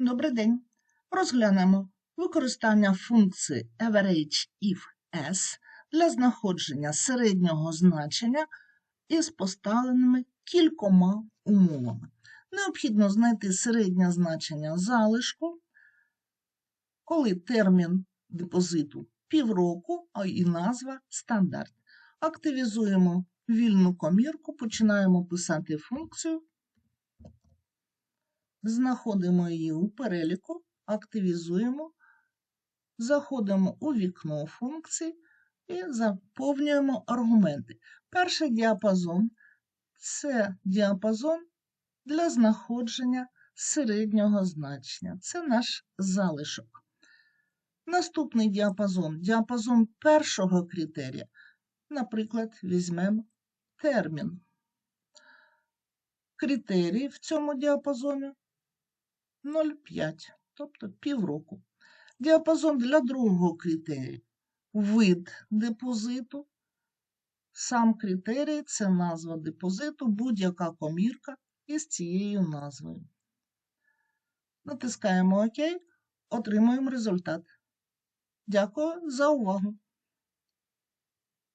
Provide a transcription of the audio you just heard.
Добрий день. Розглянемо використання функції average if s для знаходження середнього значення із поставленими кількома умовами. Необхідно знайти середнє значення залишку, коли термін депозиту півроку, а і назва стандарт. Активізуємо вільну комірку, починаємо писати функцію знаходимо її у переліку, активізуємо, заходимо у вікно функцій і заповнюємо аргументи. Перший діапазон це діапазон для знаходження середнього значення. Це наш залишок. Наступний діапазон діапазон першого критерія. Наприклад, візьмемо термін. Критерії в цьому діапазоні 0,5, тобто півроку. Діапазон для другого критерію вид депозиту. Сам критерій це назва депозиту, будь-яка комірка із цією назвою. Натискаємо ОК, отримуємо результат. Дякую за увагу!